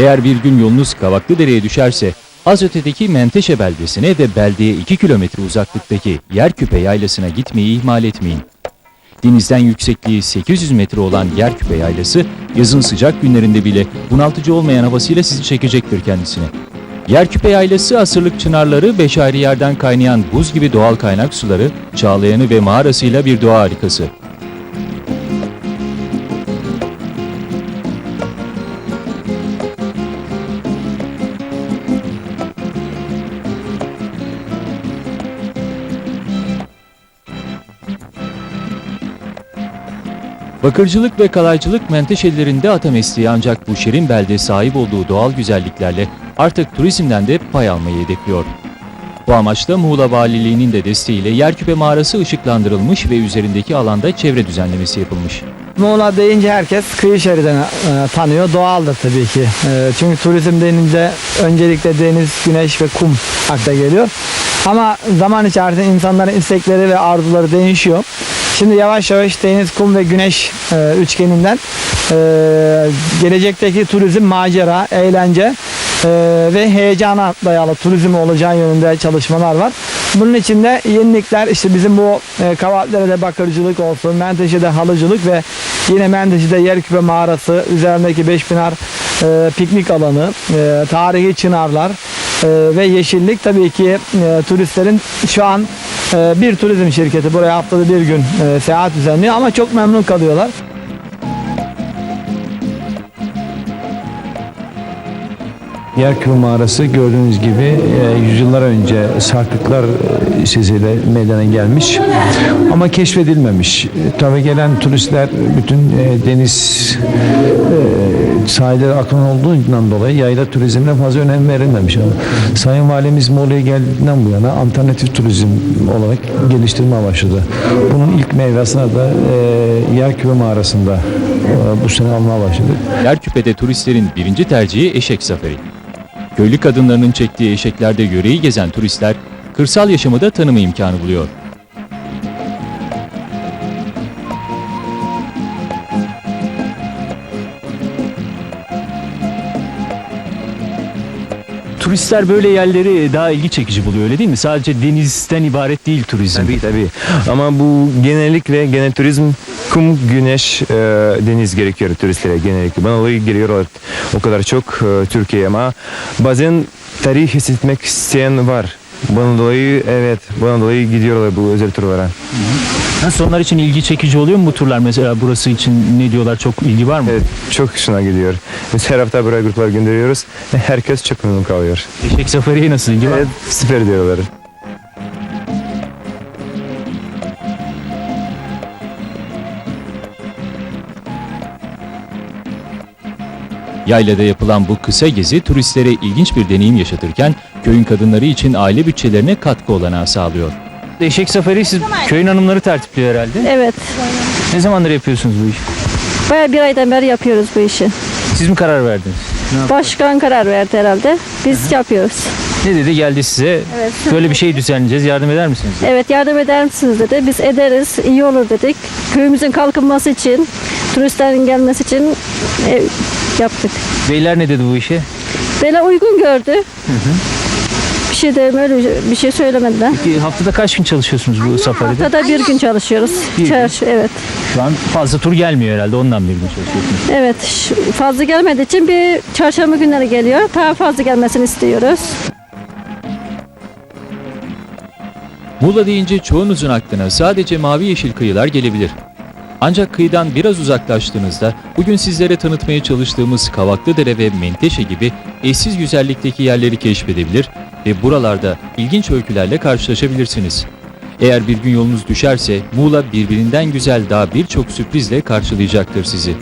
Eğer bir gün yolunuz Kavaklıdere'ye düşerse az ötedeki Menteşe beldesine ve beldeye 2 kilometre uzaklıktaki Yerküpe yaylasına gitmeyi ihmal etmeyin. Denizden yüksekliği 800 metre olan Yerküpe yaylası yazın sıcak günlerinde bile bunaltıcı olmayan havasıyla sizi çekecektir kendisine. Yerküpe yaylası asırlık çınarları, beş ayrı yerden kaynayan buz gibi doğal kaynak suları, çağlayanı ve mağarasıyla bir doğa harikası. Bakırcılık ve kalaycılık menteşelerinde ata ancak bu şirin belde sahip olduğu doğal güzelliklerle artık turizmden de pay almayı hedefliyor. Bu amaçla Muğla Valiliği'nin de desteğiyle Yerküpe Mağarası ışıklandırılmış ve üzerindeki alanda çevre düzenlemesi yapılmış. Muğla deyince herkes kıyı şeridini e, tanıyor. Doğaldır tabii ki. E, çünkü turizm denince öncelikle deniz, güneş ve kum akla geliyor. Ama zaman içerisinde insanların istekleri ve arzuları değişiyor. Şimdi yavaş yavaş deniz, kum ve güneş e, üçgeninden e, gelecekteki turizm macera, eğlence e, ve heyecana dayalı turizm olacağı yönünde çalışmalar var. Bunun için de yenilikler işte bizim bu e, Kavaklıdere'de bakırcılık olsun, Menteşe'de halıcılık ve yine Menteşe'de Yerküpe mağarası, üzerindeki Beşpınar e, piknik alanı, e, tarihi çınarlar e, ve yeşillik tabii ki e, turistlerin şu an bir turizm şirketi buraya haftada bir gün e, seyahat düzenliyor ama çok memnun kalıyorlar. Yerkül mağarası gördüğünüz gibi e, yüzyıllar önce sarkıklar e, seziyle meydana gelmiş ama keşfedilmemiş. Tabii gelen turistler bütün e, deniz e, sahilleri akın olduğundan dolayı yayla turizmine fazla önem verilmemiş. Sayın Valimiz Muğla'ya geldiğinden bu yana alternatif turizm olarak geliştirmeye başladı. Bunun ilk meyvesine de e, Yerkül mağarasında e, bu sene almaya başladık. Yerküpe'de turistlerin birinci tercihi eşek safari. Köylü kadınlarının çektiği eşeklerde yöreyi gezen turistler kırsal yaşamı da tanıma imkanı buluyor. Turistler böyle yerleri daha ilgi çekici buluyor öyle değil mi? Sadece denizden ibaret değil turizm. Tabii tabii. Ama bu genellikle genel turizm kum, güneş, e, deniz gerekiyor turistlere genellikle. Bana dolayı geliyorlar o kadar çok e, Türkiye'ye ama bazen tarih hissetmek isteyen var. Bana dolayı evet, bana dolayı gidiyorlar bu özel turlara. Nasıl onlar için ilgi çekici oluyor mu bu turlar mesela burası için ne diyorlar çok ilgi var mı? Evet, çok hoşuna gidiyor. Biz her hafta buraya gruplar gönderiyoruz. Herkes çok memnun kalıyor. Eşek safariye nasıl ilgi var? Evet, süper diyorlar. Yaylada yapılan bu kısa gezi turistlere ilginç bir deneyim yaşatırken köyün kadınları için aile bütçelerine katkı olanağı sağlıyor. Eşek safari siz köyün hanımları tertipliyor herhalde. Evet. Ne zamandır yapıyorsunuz bu işi? Baya bir aydan beri yapıyoruz bu işi. Siz mi karar verdiniz? Başkan karar verdi herhalde. Biz yapıyoruz. Ne dedi geldi size Evet. böyle bir şey düzenleyeceğiz yardım eder misiniz? dedi. Evet yardım eder misiniz dedi. Biz ederiz. iyi olur dedik. Köyümüzün kalkınması için, turistlerin gelmesi için e, yaptık. Beyler ne dedi bu işe? Böyle uygun gördü. Bir şey de öyle bir şey söylemediler. Peki haftada kaç gün çalışıyorsunuz bu safaride? Haftada bir gün çalışıyoruz. Bir gün. Çarşı, evet. Şu an fazla tur gelmiyor herhalde ondan bir gün çalışıyorsunuz. Evet. Fazla gelmediği için bir çarşamba günleri geliyor. Daha fazla gelmesini istiyoruz. Muğla deyince çoğunuzun aklına sadece mavi yeşil kıyılar gelebilir. Ancak kıyıdan biraz uzaklaştığınızda bugün sizlere tanıtmaya çalıştığımız Kavaklıdere ve Menteşe gibi eşsiz güzellikteki yerleri keşfedebilir ve buralarda ilginç öykülerle karşılaşabilirsiniz. Eğer bir gün yolunuz düşerse Muğla birbirinden güzel daha birçok sürprizle karşılayacaktır sizi.